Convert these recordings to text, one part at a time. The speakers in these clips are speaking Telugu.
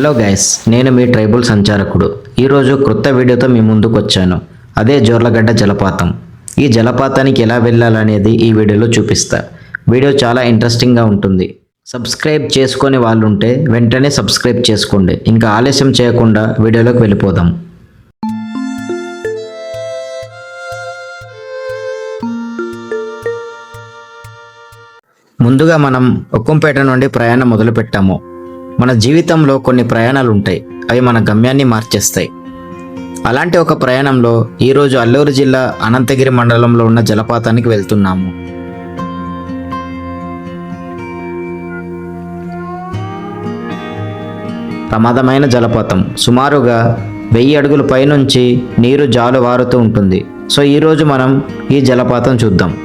హలో గైస్ నేను మీ ట్రైబల్ సంచారకుడు. ఈరోజు క్రొత్త వీడియోతో మీ ముందుకు వచ్చాను. అదే జోర్లగడ్డ జలపాతం. ఈ జలపాతానికి ఎలా వెళ్ళాలనేది ఈ వీడియోలో చూపిస్తా. వీడియో చాలా ఇంట్రెస్టింగ్గా ఉంటుంది. సబ్స్క్రైబ్ చేసుకొని వాళ్ళు ఉంటే వెంటనే సబ్స్క్రైబ్ చేసుకోండి. ఇంకా ఆలస్యం చేయకుండా వీడియోలోకి వెళ్ళిపోదాం. ముందుగా మనం ఉక్కంపేట నుండి ప్రయాణం మొదలుపెట్టాము. మన జీవితంలో కొన్ని ప్రయాణాలు ఉంటాయి అవి మన గమ్యాన్ని మార్చేస్తాయి. అలాంటి ఒక ప్రయాణంలో ఈరోజు అల్లూరు జిల్లా అనంతగిరి మండలంలో ఉన్న జలపాతానికి వెళ్తున్నాము. ప్రమాదమైన జలపాతం. సుమారుగా వెయ్యి అడుగుల పైనుంచి నీరు జాలు వారుతూ ఉంటుంది. సో ఈరోజు మనం ఈ జలపాతం చూద్దాం.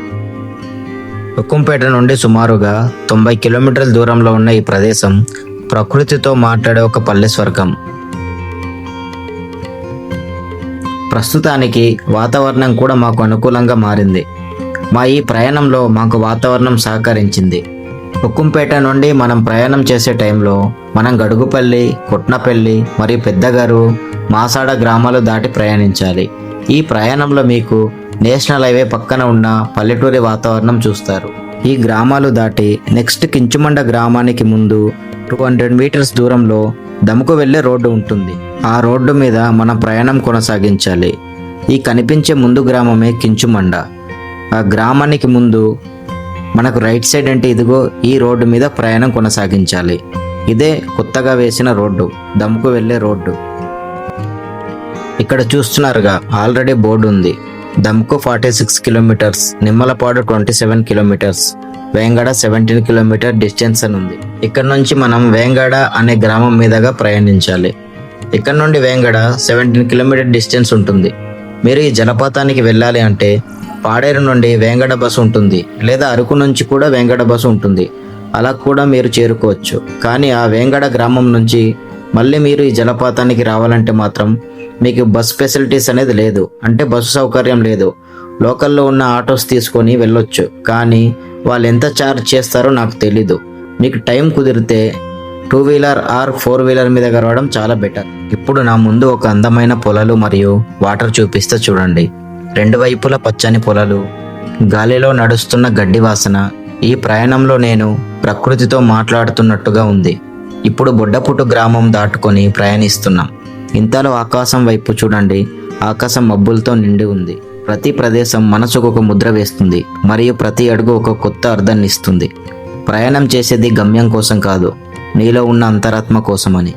ఉక్కుంపేట నుండి సుమారుగా తొంభై కిలోమీటర్ల దూరంలో ఉన్న ఈ ప్రదేశం ప్రకృతితో మాట్లాడే ఒక పల్లె స్వర్గం. ప్రస్తుతానికి వాతావరణం కూడా మాకు అనుకూలంగా మారింది. మా ఈ ప్రయాణంలో మాకు వాతావరణం సహకరించింది. ఉక్కుంపేట నుండి మనం ప్రయాణం చేసే టైంలో మనం గడుగుపల్లి కుట్నపల్లి మరియు పెద్దగారు మాసాడ గ్రామాలు దాటి ప్రయాణించాలి. ఈ ప్రయాణంలో మీకు నేషనల్ హైవే పక్కన ఉన్న పల్లెటూరి వాతావరణం చూస్తారు. ఈ గ్రామాలు దాటి నెక్స్ట్ కించుమండ గ్రామానికి ముందు టూ హండ్రెడ్ మీటర్స్ దూరంలో దముకు వెళ్ళే రోడ్డు ఉంటుంది. ఆ రోడ్డు మీద మన ప్రయాణం కొనసాగించాలి. ఈ కనిపించే ముందు గ్రామమే కించుమండ. ఆ గ్రామానికి ముందు మనకు రైట్ సైడ్ అంటే ఇదిగో ఈ రోడ్డు మీద ప్రయాణం కొనసాగించాలి. ఇదే కొత్తగా వేసిన రోడ్డు దమ్ముకు వెళ్ళే రోడ్డు. ఇక్కడ చూస్తున్నారుగా ఆల్రెడీ బోర్డు ఉంది. Damku forty six kilometres Nimmalapadu twenty seven kilometres. Vengada seventeen kilometre distance అని ఉంది. ఇక్కడ నుంచి మనం వేంగడ అనే గ్రామం మీదుగా ప్రయాణించాలి. ఇక్కడ నుండి వేంగడ సెవెంటీన్ కిలోమీటర్ డిస్టెన్స్ ఉంటుంది. మీరు ఈ జలపాతానికి వెళ్ళాలి అంటే పాడేరు నుండి వేంగడ బస్సు ఉంటుంది. లేదా అరకు నుంచి కూడా వేంగడ బస్సు ఉంటుంది. అలా కూడా మీరు చేరుకోవచ్చు. కానీ ఆ వేంగడ గ్రామం నుంచి మళ్ళీ మీరు ఈ జలపాతానికి రావాలంటే మాత్రం మీకు బస్ ఫెసిలిటీస్ అనేది లేదు. అంటే బస్సు సౌకర్యం లేదు. లోకల్లో ఉన్న ఆటోస్ తీసుకొని వెళ్ళొచ్చు కానీ వాళ్ళు ఎంత ఛార్జ్ చేస్తారో నాకు తెలీదు. మీకు టైం కుదిరితే two wheeler or four wheeler మీద గడవడం చాలా బెటర్ ఇప్పుడు నా ముందు ఒక అందమైన పొలాలు మరియు వాటర్ చూపిస్తే చూడండి. రెండు వైపుల పచ్చని పొలాలు గాలిలో నడుస్తున్న గడ్డి వాసన ఈ ప్రయాణంలో నేను ప్రకృతితో మాట్లాడుతున్నట్టుగా ఉంది. ఇప్పుడు బొడ్డపుట్టు గ్రామం దాటుకొని ప్రయాణిస్తున్నాం. ఇంతలో ఆకాశం వైపు చూడండి ఆకాశం మబ్బులతో నిండి ఉంది. ప్రతి ప్రదేశం మనసుకు ఒక ముద్ర వేస్తుంది మరియు ప్రతి అడుగు ఒక కొత్త అర్థాన్ని ఇస్తుంది ప్రయాణం చేసేది గమ్యం కోసం కాదు నీలో ఉన్న అంతరాత్మ కోసమని.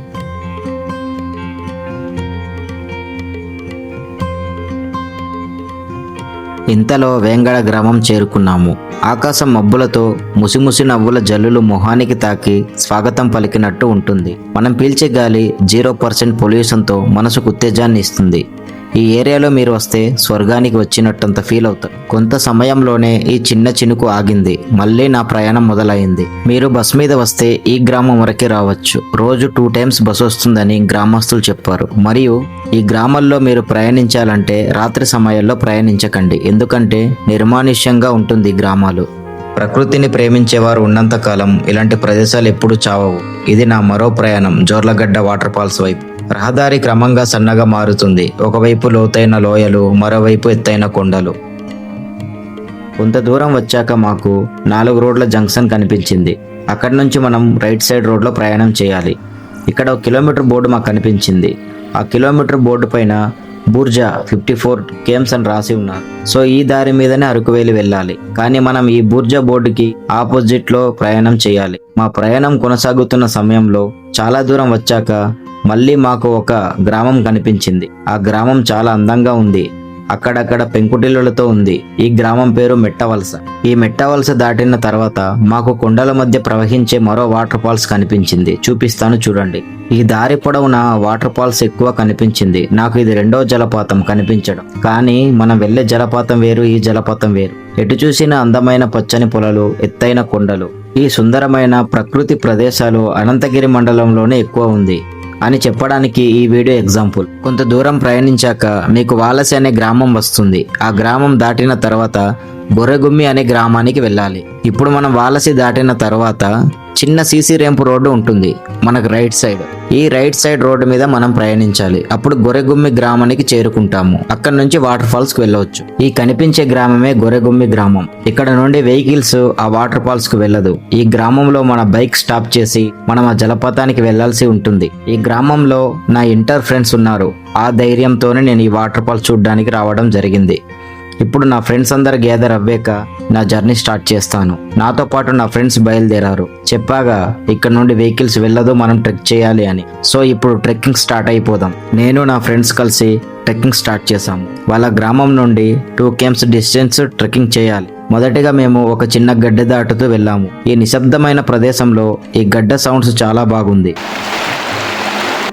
ఇంతలో వేంగడ గ్రామం చేరుకున్నాము. ఆకాశం మబ్బులతో ముసిముసి నవ్వుల జల్లులు మొహానికి తాకి స్వాగతం పలికినట్టు ఉంటుంది. మనం పీల్చే గాలి జీరో పర్సెంట్ పొల్యూషన్తో మనసుకు ఉత్తేజాన్ని ఇస్తుంది. ఈ ఏరియాలో మీరు వస్తే స్వర్గానికి వచ్చినట్టంత ఫీల్ అవుతారు. కొంత సమయంలోనే ఈ చిన్న చినుకు ఆగింది. మళ్ళీ నా ప్రయాణం మొదలైంది. మీరు బస్ మీద వస్తే ఈ గ్రామం వరకే రావచ్చు. రోజు టూ టైమ్స్ బస్ వస్తుందని గ్రామస్తులు చెప్పారు. మరియు ఈ గ్రామాల్లో మీరు ప్రయాణించాలంటే రాత్రి సమయాల్లో ప్రయాణించకండి. ఎందుకంటే నిర్మానుష్యంగా ఉంటుంది గ్రామాలు. ప్రకృతిని ప్రేమించేవారు ఉన్నంతకాలం ఇలాంటి ప్రదేశాలు ఎప్పుడూ చావవు. ఇది నా మరో ప్రయాణం జోర్లగడ్డ వాటర్ ఫాల్స్ వైపు. రహదారి క్రమంగా సన్నగా మారుతుంది. ఒకవైపు లోతైన లోయలు మరోవైపు ఎత్తైన కొండలు. కొంత దూరం వచ్చాక మాకు నాలుగు రోడ్ల జంక్షన్ కనిపించింది. అక్కడి నుంచి మనం రైట్ సైడ్ రోడ్లో ప్రయాణం చేయాలి. ఇక్కడ ఒక కిలోమీటర్ బోర్డు మాకు కనిపించింది. ఆ కిలోమీటర్ బోర్డు పైన బూర్జా ఫిఫ్టీ ఫోర్ కేమ్స్ అని రాసి ఉన్నారు సో ఈ దారి మీదనే అరకువేలి వెళ్ళాలి. కానీ మనం ఈ బూర్జా బోర్డుకి ఆపోజిట్లో ప్రయాణం చేయాలి. మా ప్రయాణం కొనసాగుతున్న సమయంలో చాలా దూరం వచ్చాక మళ్ళీ మాకు ఒక గ్రామం కనిపించింది. ఆ గ్రామం చాలా అందంగా ఉంది. అక్కడక్కడ పెంకుటిల్లులతో ఉంది. ఈ గ్రామం పేరు మెట్టవలస. ఈ మెట్టవలస దాటిన తర్వాత మాకు కొండల మధ్య ప్రవహించే మరో వాటర్ ఫాల్స్ కనిపించింది. చూపిస్తాను చూడండి. ఈ దారి పొడవున వాటర్ ఫాల్స్ ఎక్కువ కనిపించింది. నాకు ఇది రెండో జలపాతం కనిపించడం. కానీ మనం వెళ్ళే జలపాతం వేరు ఈ జలపాతం వేరు. ఎటు చూసిన అందమైన పచ్చని పొలాలు ఎత్తైన కొండలు. ఈ సుందరమైన ప్రకృతి ప్రదేశాలు అనంతగిరి మండలంలోనే ఎక్కువ ఉంది. అని చెప్పడానికి ఈ వీడియో ఎగ్జాంపుల్. కొంత దూరం ప్రయాణించాక మీకు వాలసి అనే గ్రామం వస్తుంది. ఆ గ్రామం దాటిన తర్వాత బొర్రెగుమ్మి అనే గ్రామానికి వెళ్ళాలి. ఇప్పుడు మనం వాలసి దాటిన తర్వాత చిన్న సీసీ రేంపు రోడ్డు ఉంటుంది మనకు రైట్ సైడ్. ఈ రైట్ సైడ్ రోడ్డు మీద మనం ప్రయాణించాలి. అప్పుడు గొరెగుమ్మి గ్రామానికి చేరుకుంటాము. అక్కడ నుంచి వాటర్ ఫాల్స్కి వెళ్ళవచ్చు. ఈ కనిపించే గ్రామమే గొరెగుమ్మి గ్రామం. ఇక్కడ నుండి వెహికల్స్ ఆ వాటర్ ఫాల్స్కు వెళ్ళదు. ఈ గ్రామంలో మన బైక్ స్టాప్ చేసి మనం ఆ జలపాతానికి వెళ్ళాల్సి ఉంటుంది. ఈ గ్రామంలో నా ఇంటర్ ఫ్రెండ్స్ ఉన్నారు. ఆ ధైర్యంతోనే నేను ఈ వాటర్ ఫాల్స్ చూడడానికి రావడం జరిగింది. ఇప్పుడు నా ఫ్రెండ్స్ అందరు గ్యాదర్ అవ్వాక నా జర్నీ స్టార్ట్ చేస్తాను. నాతో పాటు నా ఫ్రెండ్స్ బయలుదేరారు. చెప్పాగా ఇక్కడ నుండి వెహికల్స్ వెళ్ళదు మనం ట్రెక్ చేయాలి అని. సో ఇప్పుడు ట్రెక్కింగ్ స్టార్ట్ అయిపోదాం. నేను నా ఫ్రెండ్స్ కలిసి ట్రెక్కింగ్ స్టార్ట్ చేశాము. వాళ్ళ గ్రామం నుండి టూ కేమ్స్ డిస్టెన్స్ ట్రెక్కింగ్ చేయాలి. మొదటిగా మేము ఒక చిన్న గడ్డ దాటుతూ వెళ్ళాము. ఈ నిశ్శబ్దమైన ప్రదేశంలో ఈ గడ్డ సౌండ్స్ చాలా బాగుంది.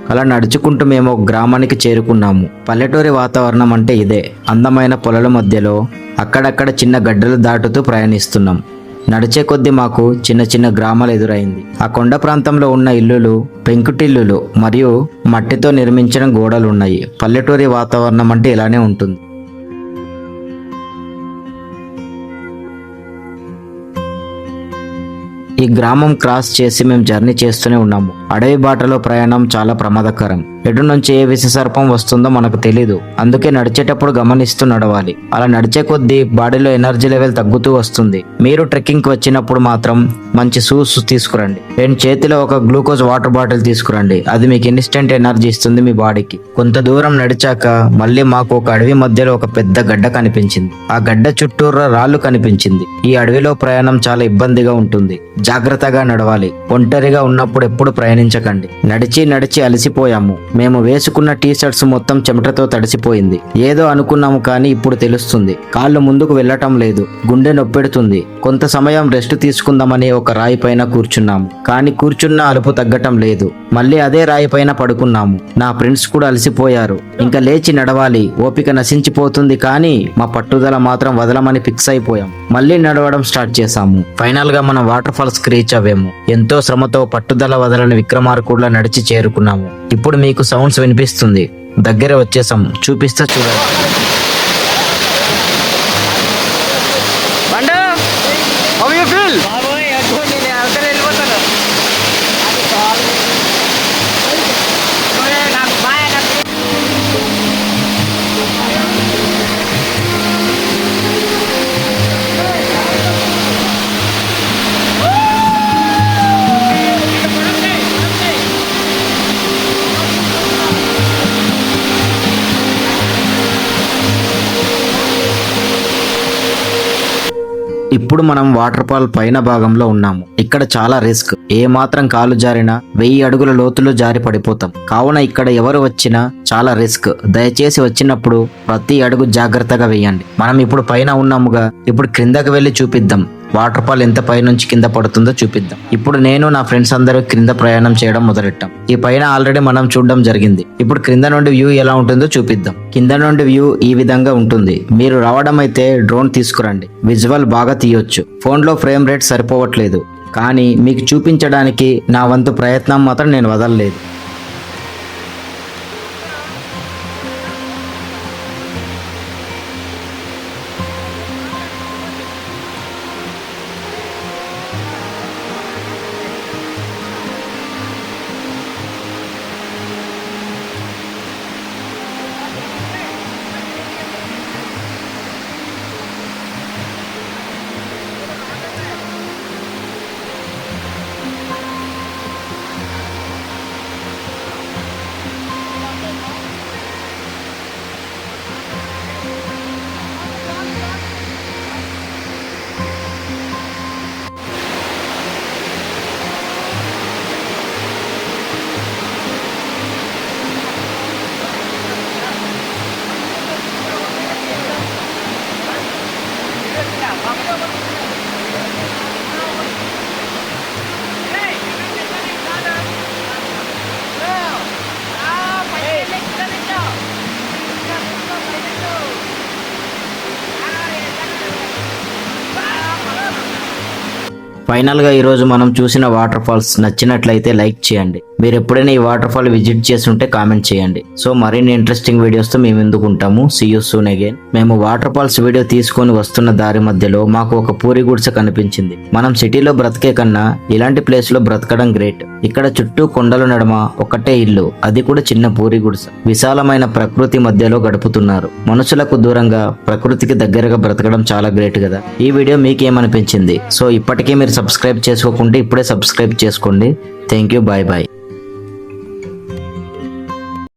అలా నడుచుకుంటూ మేము ఒక గ్రామానికి చేరుకున్నాము. పల్లెటూరి వాతావరణం అంటే ఇదే. అందమైన పొలాల మధ్యలో అక్కడక్కడ చిన్న గడ్డలు దాటుతూ ప్రయాణిస్తున్నాం. నడిచే కొద్దీ మాకు చిన్న చిన్న గ్రామాలు ఎదురైంది. ఆ కొండ ప్రాంతంలో ఉన్న ఇల్లులు పెంకుటిల్లులు మరియు మట్టితో నిర్మించిన గోడలు ఉన్నాయి పల్లెటూరి వాతావరణం అంటే ఇలానే ఉంటుంది. ఈ గ్రామం క్రాస్ చేసి మేము జర్నీ చేస్తూనే ఉన్నాము. అడవి బాటలో ప్రయాణం చాలా ప్రమాదకరం. ఎటు నుంచి ఏ విష సర్పం వస్తుందో మనకు తెలీదు. అందుకే నడిచేటప్పుడు గమనిస్తూ నడవాలి. అలా నడిచే కొద్దీ బాడీలో ఎనర్జీ లెవెల్ తగ్గుతూ వస్తుంది. మీరు ట్రెక్కింగ్కి వచ్చినప్పుడు మాత్రం మంచి షూస్ తీసుకురండి. రెండు చేతిలో ఒక గ్లూకోజ్ వాటర్ బాటిల్ తీసుకురండి. అది మీకు ఇన్స్టెంట్ ఎనర్జీ ఇస్తుంది మీ బాడీకి. కొంత దూరం నడిచాక మళ్ళీ మాకు ఒక అడవి మధ్యలో ఒక పెద్ద గడ్డ కనిపించింది. ఆ గడ్డ చుట్టూరా రాళ్ళు కనిపించింది. ఈ అడవిలో ప్రయాణం చాలా ఇబ్బందిగా ఉంటుంది. జాగ్రత్తగా నడవాలి. ఒంటరిగా ఉన్నప్పుడు ఎప్పుడు ప్రయాణించకండి. నడిచి నడిచి అలసిపోయాము. మేము వేసుకున్న టీ షర్ట్స్ మొత్తం చెమటతో తడిసిపోయింది. ఏదో అనుకున్నాము కానీ ఇప్పుడు తెలుస్తుంది. కాళ్ళు ముందుకు వెళ్ళటం లేదు. గుండె నొప్పెడుతుంది. కొంత సమయం రెస్ట్ తీసుకుందామని ఒక రాయి పైన కూర్చున్నాము కానీ కూర్చున్న అలుపు తగ్గటం లేదు. మళ్ళీ అదే రాయి పైన పడుకున్నాము. నా ఫ్రెండ్స్ కూడా అలసిపోయారు. ఇంకా లేచి నడవాలి. ఓపిక నశించిపోతుంది కానీ మా పట్టుదల మాత్రం వదలమని ఫిక్స్ అయిపోయాం. మళ్ళీ నడవడం స్టార్ట్ చేశాము. ఫైనల్గా మనం వాటర్ ఫాల్స్కి రీచ్ అవ్వాము. ఎంతో శ్రమతో పట్టుదల వదలని విక్రమార్కుడులా నడిచి చేరుకున్నాము. ఇప్పుడు మీకు సౌండ్స్ వినిపిస్తుంది. దగ్గర వచ్చేసాం. చూపిస్తా చూడండి. ఇప్పుడు మనం వాటర్ ఫాల్ పైన భాగంలో ఉన్నాము. ఇక్కడ చాలా రిస్క్ ఏ మాత్రం కాలు జారినా వెయ్యి అడుగుల లోతులో జారి పడిపోతాం. కావున ఇక్కడ ఎవరు వచ్చినా చాలా రిస్క్ దయచేసి వచ్చినప్పుడు ప్రతి అడుగు జాగ్రత్తగా వేయండి. మనం ఇప్పుడు పైన ఉన్నాముగా ఇప్పుడు క్రిందకి వెళ్ళి చూపిద్దాం. వాటర్ ఫాల్ ఎంత పైనుంచి కింద పడుతుందో చూపిద్దాం. ఇప్పుడు నేను నా ఫ్రెండ్స్ అందరూ క్రింద ప్రయాణం చేయడం మొదలెట్టాం. ఈ పైన ఆల్రెడీ మనం చూడడం జరిగింది. ఇప్పుడు క్రింద నుండి వ్యూ ఎలా ఉంటుందో చూపిద్దాం. కింద నుండి వ్యూ ఈ విధంగా ఉంటుంది. మీరు రావడం అయితే డ్రోన్ తీసుకురండి. విజువల్ బాగా తీయొచ్చు. ఫోన్లో ఫ్రేమ్ రేట్ సరిపోవట్లేదు. కానీ మీకు చూపించడానికి నా వంతు ప్రయత్నం మాత్రం నేను వదలలేదు. ఫైనల్గా మనం చూసిన వాటర్ ఫాల్స్ నచ్చినట్లయితే లైక్ చేయండి. మీరు ఎప్పుడైనా ఈ వాటర్ ఫాల్ విజిట్ చేసి ఉంటే కామెంట్ చేయండి. సో మరిన్ని ఇంట్రెస్టింగ్ వీడియోస్తో మేము ఎందుకు ఉంటాము? సీ సూన్ అగైన్ మేము వాటర్ ఫాల్స్ వీడియో తీసుకొని వస్తున్న దారి మధ్యలో మాకు ఒక పూరి గుడిసె కనిపించింది. మనం సిటీలో బ్రతికే కన్నా ఇలాంటి ప్లేస్లో బ్రతకడం గ్రేట్ ఇక్కడ చుట్టూ కొండల నడమ ఒకటే ఇల్లు. అది కూడా చిన్న పూరి గుడిసె. విశాలమైన ప్రకృతి మధ్యలో గడుపుతున్నారు. మనుషులకు దూరంగా ప్రకృతికి దగ్గరగా బ్రతకడం చాలా గ్రేట్ కదా. ఈ వీడియో మీకేమనిపించింది సో ఇప్పటికే మీరు సబ్స్క్రైబ్ చేసుకోకుంటే ఇప్పుడే సబ్స్క్రైబ్ చేసుకోండి. Thank you bye bye